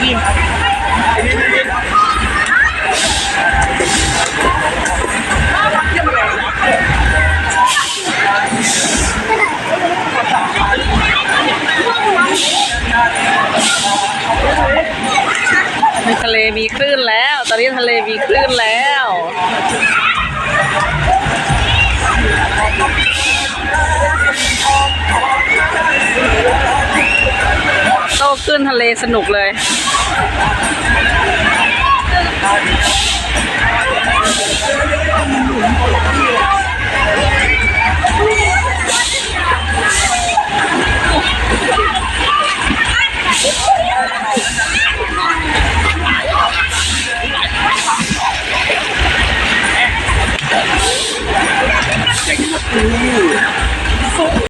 ในทะเลมีคลื่นแล้ว ตอนนี้ทะเลมีคลื่นแล้ว ขึ้นทะเลสนุกเลย Oh,